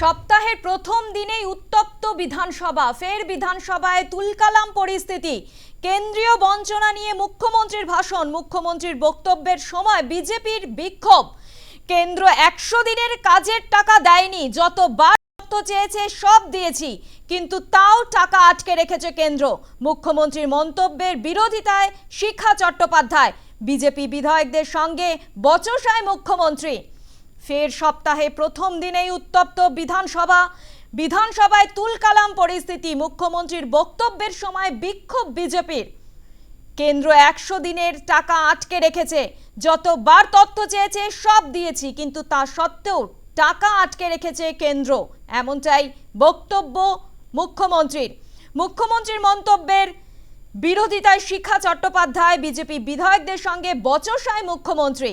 সপ্তাহের প্রথম দিনেই উত্তপ্ত বিধানসভা, ফের বিধানসভায় তুলকালাম পরিস্থিতি। কেন্দ্রীয় বঞ্চনা নিয়ে মুখ্যমন্ত্রীর ভাষণ, মুখ্যমন্ত্রীর বক্তব্যের সময় বিজেপির বিক্ষোভ। কেন্দ্র একশো দিনের কাজের টাকা দেয়নি অর্থ চেয়েছে সব দিয়েছি, কিন্তু তাও টাকা আটকে রেখেছে কেন্দ্র। মুখ্যমন্ত্রীর মন্তব্যের বিরোধিতায় শিক্ষা চট্টোপাধ্যায়, বিজেপি বিধায়কদের সঙ্গে বচসায় মুখ্যমন্ত্রী। ফের সপ্তাহে প্রথম দিনেই উত্তপ্ত বিধানসভা। বিধানসভায় তুলকালাম পরিস্থিতি, মুখ্যমন্ত্রীর বক্তব্যের সময় বিক্ষোভ বিজেপির। কেন্দ্র একশো দিনের টাকা আটকে রেখেছে, যতবার তথ্য চেয়েছে সব দিয়েছি, কিন্তু তা সত্ত্বেও টাকা আটকে রেখেছে কেন্দ্র, এমনটাই বক্তব্য মুখ্যমন্ত্রীর। মুখ্যমন্ত্রীর মন্তব্যের বিরোধিতায় শিক্ষা চট্টোপাধ্যায়, বিজেপি বিধায়কদের সঙ্গে বচসায় মুখ্যমন্ত্রী।